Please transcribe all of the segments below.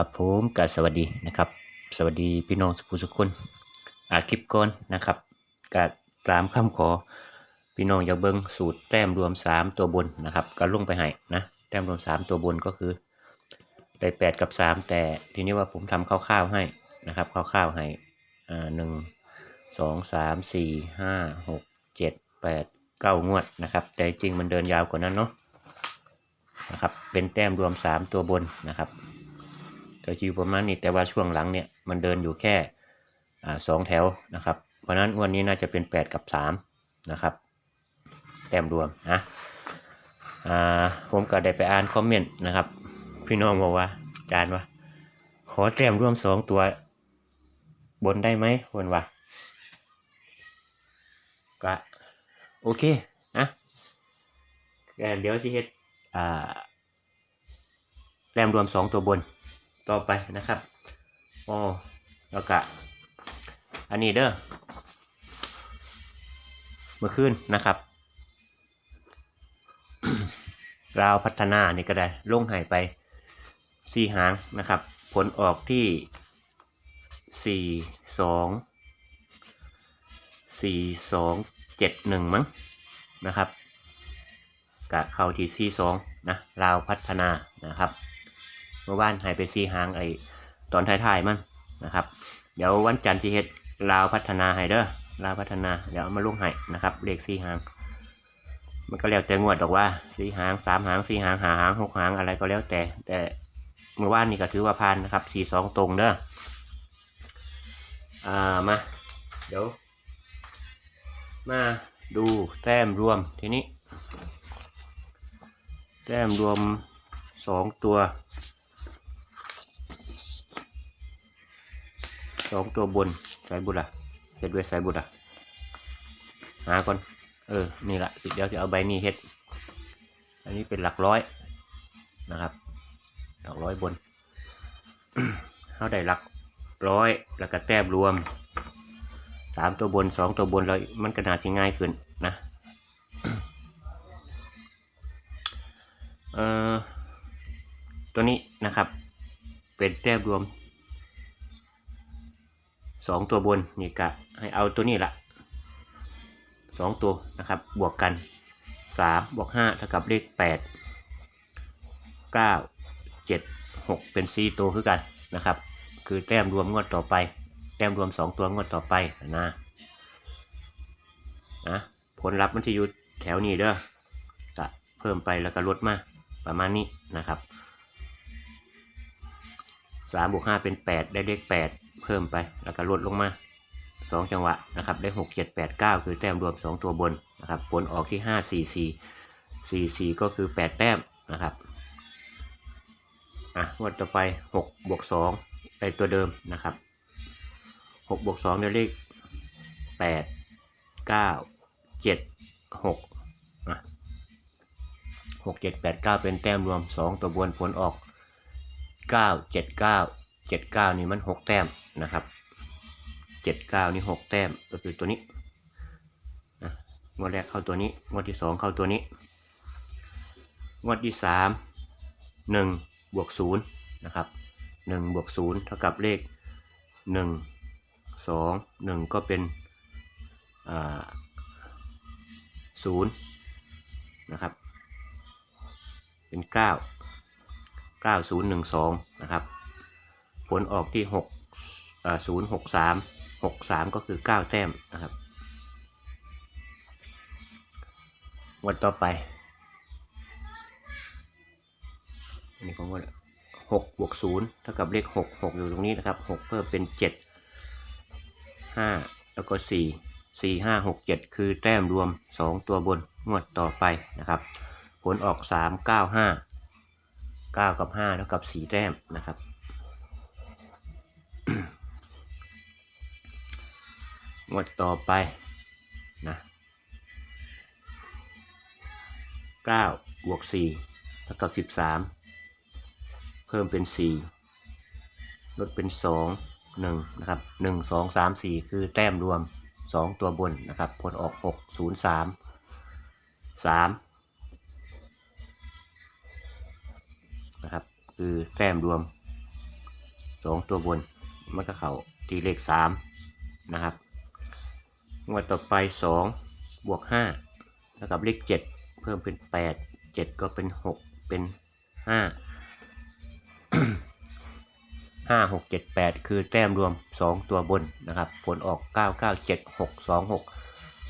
ครับผมกสวัสดีนะครับ สวัสดีพี่น้องสุขุสุคนอาคลิปก่อนนะครับกตามคำขอ พี่น้องอย่าเบิ้งสูตรแต้มรวม 3 ตัวบนนะครับก็ลงไปให้นะแต้มรวม 3 ตัวบนก็คือได้8กับ 3 แต่ทีนี้ว่าผมทำคร่าวๆให้นะครับคร่าวๆให้อ่าหนึ่งสองสามสี่ห้าหกเจ็ดแปดเก้างวดนะครับ แต่จริงมันเดินยาวกว่านั้นเนาะนะครับเป็นแต้มรวม 3 ตัวบนนะครับ ก็อยู่ประมาณนี้แต่ว่าช่วงหลังเนี่ยมันเดินอยู่แค่สองแถวนะครับ เพราะนั้นวันนี้น่าจะเป็น 8 กับ 3 นะครับ แต้มรวมนะผมก็ได้ไปอ่านคอมเมนต์นะครับ พี่น้องบอกว่าอาจารย์ว่า ขอแต้มรวมสองตัวบนได้ไหมคนว่าก็โอเคนะเดี๋ยวสิเฮ็ดแต้มรวมสองตัวบน ต่อไปนะครับอ๋อแล้วก็อันนี้เด้อเมื่อคืนนะครับราวพัฒนานี่ก็ได้ลงหายไปสี่หางนะครับ ผลออกที่สี่สองสี่สองเจ็ดหนึ่งมั้งนะครับกะเข้าที่สี่สองนะราวพัฒนานะครับ เมื่อวานหายไปสี่หางไอตอนท้ายๆมันนะครับ เดี๋ยววันจันทร์สิเฮ็ดลาวพัฒนาให้เด้อลาวพัฒนาเดี๋ยวเอามาลงให้นะครับเลขสี่หาง มันก็แล้วแต่งวดดอกว่าสี่หางสามหางสี่หางหาหางหกหางอะไรก็แล้วแต่ แต่เมื่อวานนี่ก็ถือว่าพานนะครับสี่สองตรงเด้ออ่ามาเดี๋ยวมาดูแต้มรวมทีนี้ แต้มรวมสองตัว สองตัวบนสายบุตรเฮ็ดด้วยสายบุตรหาก่อนเออ นี่แหละเดี๋ยวจะเอาใบนี้เฮ็ด อันนี้เป็นหลักร้อยนะครับ หลักร้อยบนเขาได้หลักร้อยแล้วก็แต้มรวมสามตัวบนสองตัวบนแล้วมันก็น่าสิง่ายขึ้นนะเอ่อตัวนี้นะครับ เป็นแต้มรวม สองตัวบนนี่กะให้เอาตัวนี้ละสองตัวนะครับบวกกันสามบวกห้าเท่ากับเลขแปดเก้าเจ็ดหกเป็นสี่ตัวคือกันนะครับ คือแต้มรวมงวดต่อไป แต้มรวมสองตัวงวดต่อไปนะนะผลลัพธ์มันจะอยู่แถวนี้เด้อจะเพิ่มไปแล้วก็ลดมาประมาณนี้นะครับสามบวกห้าเป็นแปดได้เลขแปด เพิ่มไปแล้วก็ลดลงมาสองจังหวะนะครับได้หกเจ็ดแปดเก้าคือแต้มรวมสองตัวบนนะครับผลออกที่ห้าสี่สี่สี่สี่ก็คือแปดแต้มนะครับอะงวดต่อไปหกบวกสองได้ตัวเดิมนะครับหกบวกสองได้เลขแปดเก้าเจ็ดหกอะหกเจ็ดแปดเก้าเป็นแต้มรวมสองตัวบนผลออกเก้า เจ็ดเก้านี่มันหกแต้มนะครับเจ็ดเก้านี่หกแต้มก็คือตัวนี้นะงวดแรกเข้าตัวนี้ งวดที่สองเข้าตัวนี้ งวดที่สามหนึ่งบวกศูนย์นะครับหนึ่งบวกศูนย์เท่ากับเลขหนึ่งสองหนึ่งก็เป็นศูนย์นะครับ เป็นเก้าเก้าศูนย์หนึ่งสองนะครับ ผลออกที่หกศูนย์หกสามหกสามก็คือเก้าแต้มนะครับ วันต่อไปอันนี้ของวันหกบวกศูนย์เท่ากับเลขหกหกอยู่ตรงนี้นะครับหกเพิ่มเป็นเจ็ดห้าแล้วก็สี่สี่ห้าหกเจ็ดคือแต้มรวมสองตัวบนงวดต่อไปนะครับ ผลออกสามเก้าห้าเก้ากับห้าเท่ากับสี่แต้มนะครับ งวดต่อไปนะเก้าบวกสี่เท่ากับสิบสามเพิ่มเป็นสี่ลดเป็นสองหนึ่งนะครับหนึ่งสองสามสี่คือแต้มรวมสองตัวบนนะครับ ผลออกหกศูนย์สามสามนะครับ คือแต้มรวมสองตัวบน มันก็เข้าที่เลขสามนะครับ งวดต่อไปสองบวกห้าแล้วกับเลขเจ็ดเพิ่มเป็นแปดเจ็ดก็เป็นหกเป็นห้าห้าหกเจ็ดแปดคือแต้มรวมสองตัวบนนะครับ ผลออกเก้าเก้าเจ็ดหกสองหก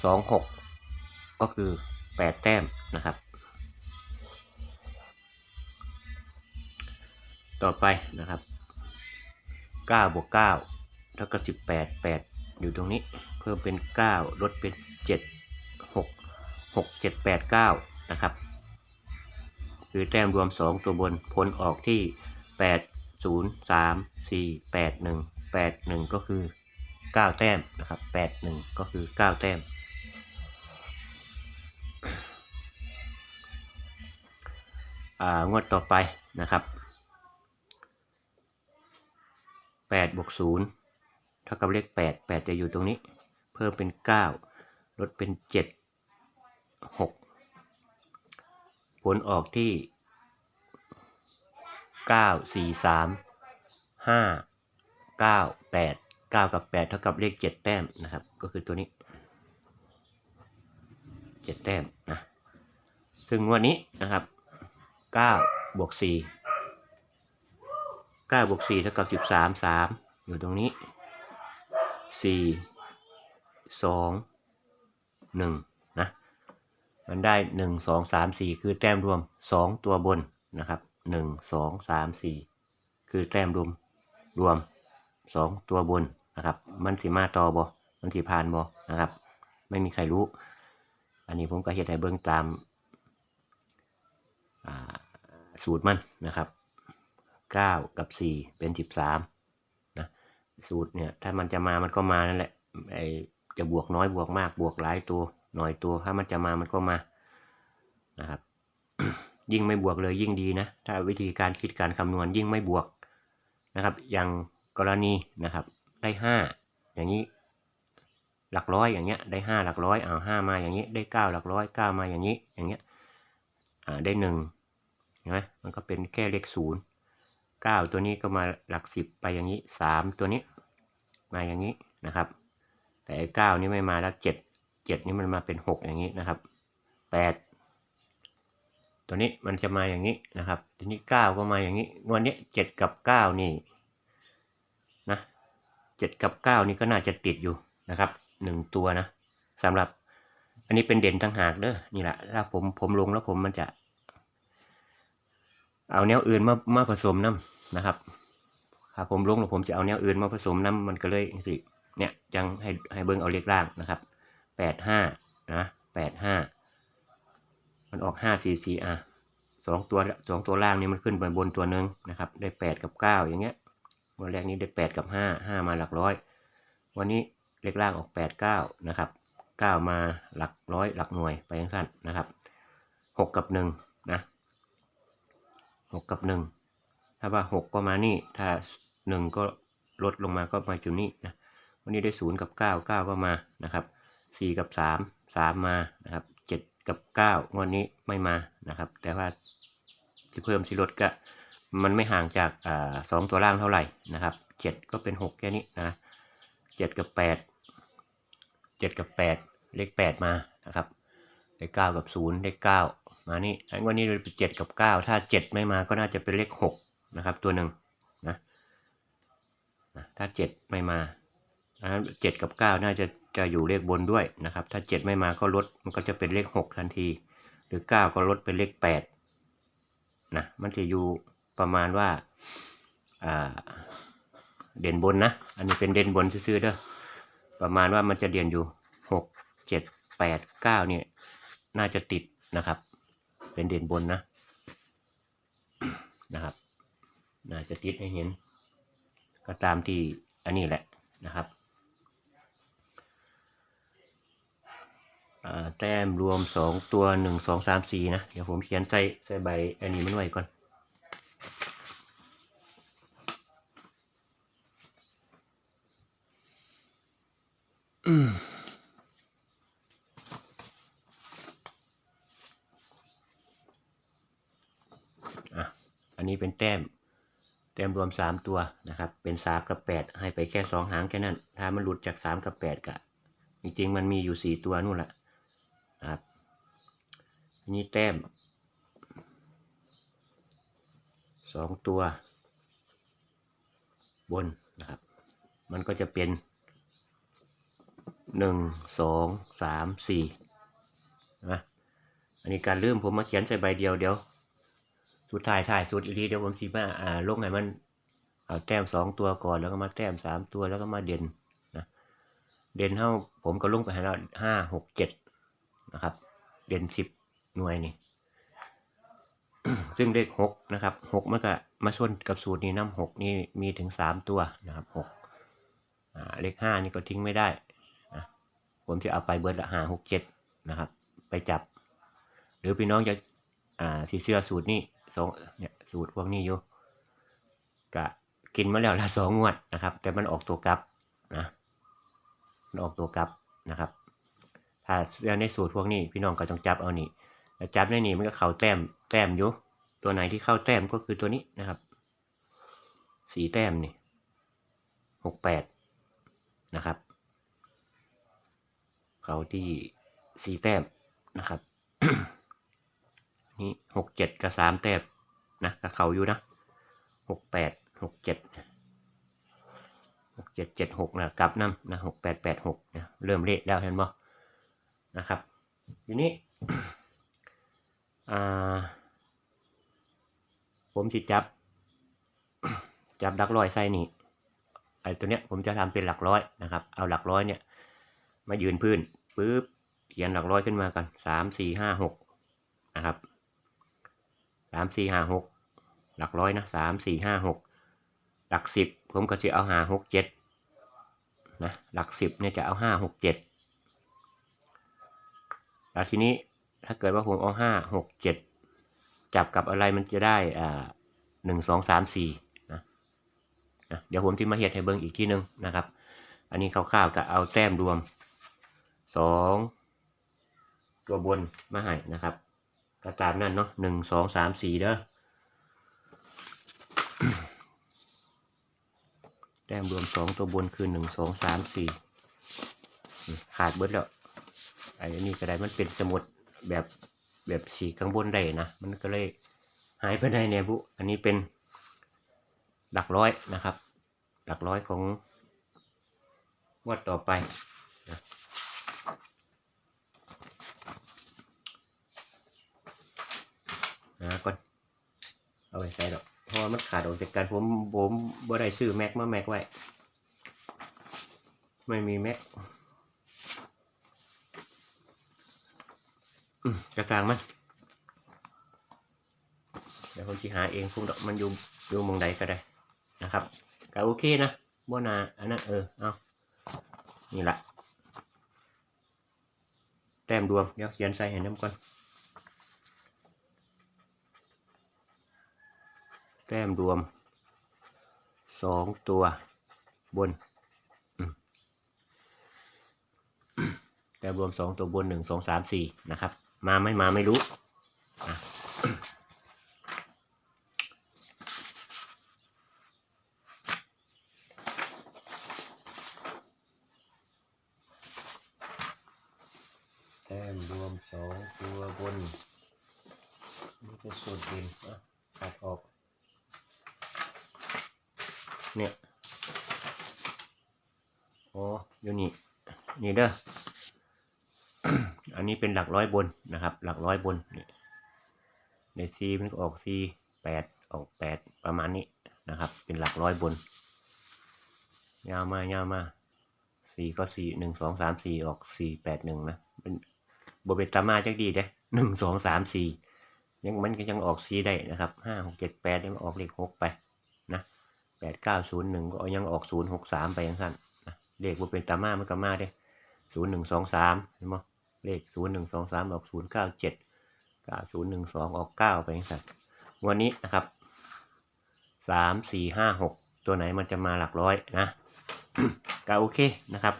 สองหกก็คือแปดแต้มนะครับ ต่อไปนะครับ เก้าบวกเก้าเท่ากับสิบแปดแปดอยู่ตรงนี้ เพิ่มเป็นเก้าลดเป็นเจ็ดหกหกเจ็ดแปดเก้านะครับ คือแต้มรวมสองตัวบนผลออกที่แปดศูนย์สามสี่แปดหนึ่งแปดหนึ่งก็คือเก้าแต้มนะครับแปดหนึ่งก็คือเก้าแต้มอ่างวดต่อไปนะครับแปด บวกศูนย์เท่ากับเลขแปดแปดจะอยู่ตรงนี้ เพิ่มเป็นเก้าลดเป็นเจ็ดหกผลออกที่เก้าสี่สามห้าเก้าแปดเก้ากับแปดเท่ากับเลขเจ็ดแต้มนะครับ ก็คือตัวนี้เจ็ดแต้มนะซึ่งวันนี้นะครับเก้าบวกสี่เก้าบวกสี่เท่ากับสิบสามสาม อยู่ตรงนี้สี่สองหนึ่งนะมันได้หนึ่งสองสามสี่คือแต้มรวมสองตัวบนนะครับหนึ่งสองสามสี่คือแต้มรวมรวมสองตัวบนนะครับ มันสีมาต่อบอมันสีผ่านบอนะครับ ไม่มีใครรู้ อันนี้ผมก็เฮ็ดให้เบิ่งตามอ่าสูตรมันนะครับเก้ากับสี่เป็นสิบสาม สูตรเนี่ย ถ้ามันจะมามันก็มานั่นแหละไอจะบวกน้อยบวกมากบวกหลายตัวหน่อยตัวถ้ามันจะมามันก็มานะครับ ยิ่งไม่บวกเลยยิ่งดีนะ ถ้าวิธีการคิดการคำนวณยิ่งไม่บวกนะครับ อย่างกรณีนะครับ ได้ห้าอย่างนี้หลักร้อยอย่างเงี้ยได้ห้าหลักร้อยเอาห้ามาอย่างนี้ได้เก้าหลักร้อยเก้ามาอย่างนี้อย่างเงี้ยอ่าได้หนึ่งเห็นไหมมันก็เป็นแค่เลขศูนย์ เก้าตัวนี้ก็มาหลักสิบไปอย่างนี้สามตัวนี้ มาอย่างนี้นะครับ แต่ไอ้เก้านี่ไม่มาแล้วเจ็ดเจ็ดนี่มันมาเป็นหกอย่างนี้นะครับแปดตัวนี้มันจะมาอย่างนี้นะครับ ทีนี้เก้าก็มาอย่างนี้งวันนี้เจ็ดกับเก้านี่นะเจ็ดกับเก้านี่ก็น่าจะติดอยู่นะครับหนึ่งตัวนะสำหรับอันนี้เป็นเด่นต่างหากเด้อนี่แหละถ้าผมผมลงแล้วผมมันจะ เอาแนวอื่นมามาผสมน้ำ นะครับถ้าผมลงแล้วผมจะเอาแนวอื่นมาผสมน้ำมันก็เลยสิเนี่ยยังให้ให้เบิ้งเอาเลขล่างนะครับแปดห้านะแปดห้ามันออกห้าสี่สี่อะสองตัวสองตัวล่างนี่มันขึ้นไปบนตัวหนึ่งนะครับ ได้แปดกับเก้าอย่างเงี้ยวันแรกนี้ได้แปดกับห้าห้ามาหลักร้อย วันนี้เลขล่างออกแปดเก้านะครับเก้ามาหลักร้อยหลักหน่วยไปยังสั้นนะครับหกกับหนึ่งนะหกกับหนึ่ง ถ้าว่าหกก็มานี่ ถ้าหนึ่งก็ลดลงมาก็มาจุดนี้นะ วันนี้ได้ศูนย์กับเก้าเก้าก็มานะครับสี่กับสามสามมานะครับเจ็ดกับเก้างวันนี้ไม่มานะครับ แต่ว่าที่เพิ่มสิลดก็มันไม่ห่างจากสองตัวล่างเท่าไหร่นะครับเจ็ดก็เป็นหกแค่นี้นะเจ็ดกับแปดเจ็ดกับแปดเลขแปดมานะครับเลขเก้ากับศูนย์เลขเก้ามานี่วันนี้เป็นเจ็ดกับเก้าถ้าเจ็ดไม่มาก็น่าจะเป็นเลขหก นะครับ ตัวหนึ่งนะถ้าเจ็ดไม่มาเจ็ดกับเก้าน่าจะจะอยู่เลขบนด้วยนะครับ ถ้าเจ็ดไม่มาก็ลดมันก็จะเป็นเลขหกทันที หรือเก้าก็ลดเป็นเลขแปดนะมันจะอยู่ประมาณว่าอ่าเด่นบนนะ อันนี้เป็นเด่นบนซื่อๆเด้อประมาณว่ามันจะเด่นอยู่หกเจ็ดแปดเก้าเนี่ยน่าจะติดนะครับ เป็นเด่นบนนะนะครับ น่าจะติดให้เห็น ก็ตามที่อันนี้แหละนะครับแต้มรวมสองตัวหนึ่งสองสามสี่นะ เดี๋ยวผมเขียนใส่ใส่ใบอันนี้มันไว้ก่อน อะ อันนี้เป็นแต้ม แต้มร วมสามตัวนะครับ เป็นสามกับแปดให้ไปแค่สองหางแค่นั้น ถ้ามันหลุดจากสามกับแปดกะจริงๆมันมีอยู่สี่ตัวนู่นแหละนะครับนี่แต้มสองตัว บนนะครับ มันก็จะเป็นหนึ่งสองสามสี่นะอันนี้การลืมผมมาเขียนใส่ใบเดียวเดี๋ยวสุดท้ายท้ายสุดอีกทีเดี๋ยวผมสิมาอ่าลงให้มัน เอาแต้มสองตัวก่อนแล้วก็มาแต้มสามตัวแล้วก็มาเด่นนะเด่นเท่าผมก็ลงไปห้แล้วห้าหกเจ็ดนะครับ เด่นสิบหน่วยนี่ซึ่งเลขหกนะครับหกมันก็มาชนกับสูตรนี้น้ำหกนี่มีถึงสามตัวนะครับหกเลขห้านี่ก็ทิ้งไม่ได้นะผมจะเอาไปเบิร์ดละห้าหกเจ็ดนะครับ ไปจับ หรือพี่น้องจะอ่าที่เสื้อสูตรนี้สองเนี่ยสูตรพวกนี้อยู่กะ กินมาแล้วละสองงวดนะครับ แต่มันออกตัวกลับนะมันออกตัวกลับนะครับ ถ้าเสื้อในสูตรพวกนี้พี่น้องก็ต้องจับเอานี่แล้วจับในนี่มันก็เข้าแต้มแต้มอยู่ตัวไหนที่เข้าแต้มก็คือตัวนี้นะครับสีแต้มนี่หกแปดนะครับ เขาที่สีแต้มนะครับนี่หกเจ็ดกับสามแต้มนะกับเขาอยู่นะหกแปด หกเจ็ดหกเจ็ดเจ็ดหกนะกลับน้ำนะหกแปดแปดหกนะเริ่มเละแล้วเห็นบ่นะครับ ทีนี้ผมจิจับ จับหลักร้อยใส่นี่ไอ้ตัวเนี้ยผมจะทำเป็นหลักร้อยนะครับ เอาหลักร้อยเนี่ย มายืนพื้นปุ๊บเขียนหลักร้อยขึ้นมากันสามสี่ห้าหกนะครับสามสี่ห้าหกหลักร้อยนะสามสี่ห้าหก หลักสิบผมก็จะเอาห้าหกเจ็ดนะหลักสิบเนี่ยจะเอาห้าหกเจ็ดแล้วทีนี้ถ้าเกิดว่าผมเอาห้าหกเจ็ดจับกับอะไรมันจะได้อ่าหนึ่งสองสามสี่นะนะเดี๋ยวผมที่มาเฮ็ดให้เบิ่งอีกทีนึงนะครับ อันนี้คร่าวๆก็เอาแต้มรวมสองตัวบนมาให้นะครับก็ตามนั่นเนาะหนึ่งสองสามสี่เด้อ แต้มรวมสองตัวบนคือหนึ่งสองสามสี่ขาดเบิดแล้วไอ้นี่ก็ได้มันเป็นสมุดแบบแบบสีข้างบนได้นะ มันก็เลยหายไปได้เนี่ยบุ อันนี้เป็นหลักร้อยนะครับ หลักร้อยของงวดต่อไปนะนะก่อนเอาไปใส่ดอก ราะว่ามันขาดออกจากกันผมผมบ่ได้ซื้อแม็กมาแม็กไว้ ไม่มีแม็กกระกลางมันเดี๋ยวผมจะหาเองพุ่งดอกมันอยู่อยู่มองใดก็ได้นะครับก็โอเคนะบ่นาอันนั้นเออเอานี่แหละแต้มรวมเดี๋ยวเขียนใส่ให้น้ำก่อน แต้มรวมสองตัวบน แต้มรวมสองตัวบนหนึ่งสองสามสี่นะครับ มาไม่มาไม่รู้แต้มรวมสองตัวบน นี่เป็สูตรดินอะตัดออก เนี่ยอ้อยู่นี่นี่เด้ออันนี้เป็นหลักร้อยบนนะครับ หลักร้อยบนนี่ในซีมันก็ออกซีแปดออกแปดประมาณนี้นะครับ เป็นหลักร้อยบน ยาวมายาวมาสี่ก็สี่หนึ่งสองสามสี่ออกสี่แปดหนึ่งนะเป็นบเป็นตามาจักดีเด้หนึ่งสองสามสี่ยังมันก็ยังออกซีได้นะครับห้าหกเจ็ดแปดยังออกเลขหกไป แปดเก้าศูนย์หนึ่งก็ยังออกศูนย์หกสามไปยังสั้นนะเลขบ่เป็นตามามันก็มาได้ศูนย์หนึ่งสองสามเห็นไหมเลขศูนย์หนึ่งสองสามออกศูนย์เก้าเจ็ดเก้าศูนย์หนึ่งสองออกเก้าไปยังสั้นวันนี้นะครับสามสี่ห้าหกตัวไหนมันจะมาหลักร้อยนะก็โอเคนะครับ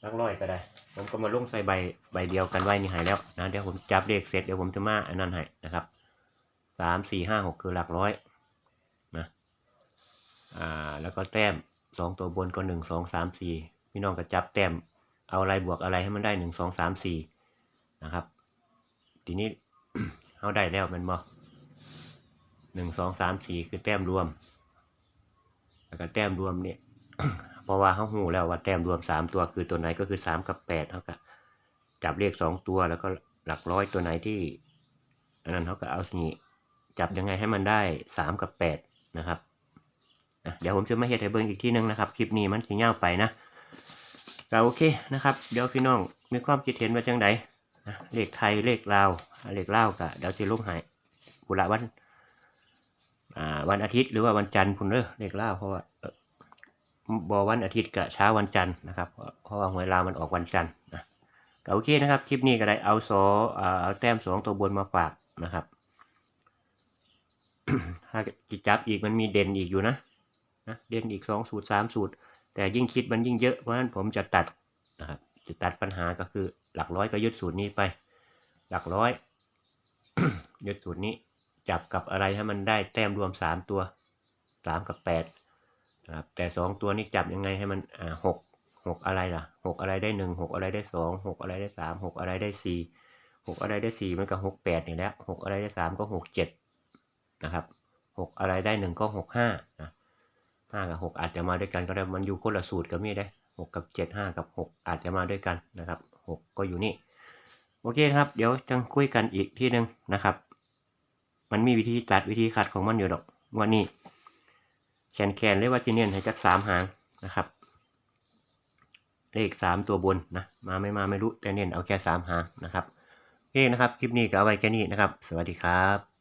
หลักร้อยก็ได้ ผมก็มาลงใส่ใบใบเดียวกันไว้นี่หายแล้วนะเดี๋ยวผมจับเลขเสร็จเดี๋ยวผมจะมาอันนั้นให้นะครับสามสี่ห้าหกคือหลักร้อย อ่าแล้วก็แต้มสองตัวบนก็หนึ่งสองสามสี่พี่น้องก็จับแต้มเอาอะไรบวกอะไรให้มันได้หนึ่งสองสามสี่นะครับ ทีนี้เขาได้แล้วมันบ่หนึ่งสองสามสี่คือแต้มรวม แล้วก็แต้มรวมเนี่ยเพราะว่าเขาหูแล้วว่าแต้มรวมสามตัวคือตัวไหนก็คือสามกับแปดเขาก็จับเลขสองตัวแล้วก็หลักร้อยตัวไหนที่อันนั้นเขาก็เอาสิจับยังไงให้มันได้สามกับแปดนะครับ เดี๋ยวผมจะมาเฮ็ดให้เบิ่งอีกทีหนึงนะครับ คลิปนี้มันสิยาไปนะก็โอเคนะครับ เดี๋ยวพี่น้องมีความคิดเห็นว่าจังไดเลขไทยเลขลาวเลขลาวก็เดี๋ยวสิลงให้บุระวันอ่าวันอาทิตย์หรือว่าวันจันทร์พุ่นเด้อเลขลาวเพราะว่าเออบอวันอาทิตย์กับเช้าวันจันทร์นะครับ เพราะว่าหวยลาวมันออกวันจันทร์นะก็โอเคนะครับ คลิปนี้ก็ได้เอาสออ่าเอาแต้มสองตัวบนมาฝากนะครับ ถ้ากิจับอีกมันมีเด่นอีกอยู่นะ นะเด่นอีกสองสูตรสามสูตร แต่ยิ่งคิดมันยิ่งเยอะเพราะฉะนั้นผมจะตัดนะครับจะตัดปัญหาก็คือหลักร้อยก็ยึดสูตรนี้ไป หลักร้อยยึดสูตรนี้จับกับอะไรให้มันได้แต้มรวมสามตัวสามกับแปดนะครับแต่สองตัวนี้จับยังไงให้มันอ่าหกหกอะไรล่ะหกอะไรได้หนึ่งหกอะไรได้สองหกอะไรได้สามหกอะไรได้สี่หกอะไรได้สี่มันก็หกแปดนี่แหละหกอะไรได้สามก็หกเจ็ดนะครับหกอะไรได้หนึ่งก็หกห้านะ ห้ากับหกอาจจะมาด้วยกันก็ได้มันอยู่คนละสูตรกับมีได้หกกับเจ็ดห้ากับหกอาจจะมาด้วยกันนะครับหกก็อยู่นี่โอเคครับ เดี๋ยวจะคุยกันอีกที่หนึ่งนะครับ มันมีวิธีตัดวิธีขัดของมันอยู่ดอกวันนี้แขนแขนเรียกว่าซีเนียนให้จักสามหางนะครับ เลขสามตัวบนนะมาไม่มาไม่รู้แต่เน้นเอาแค่สามหางนะครับโอเคนะครับ คลิปนี้ก็เอาไว้แค่นี้นะครับ สวัสดีครับ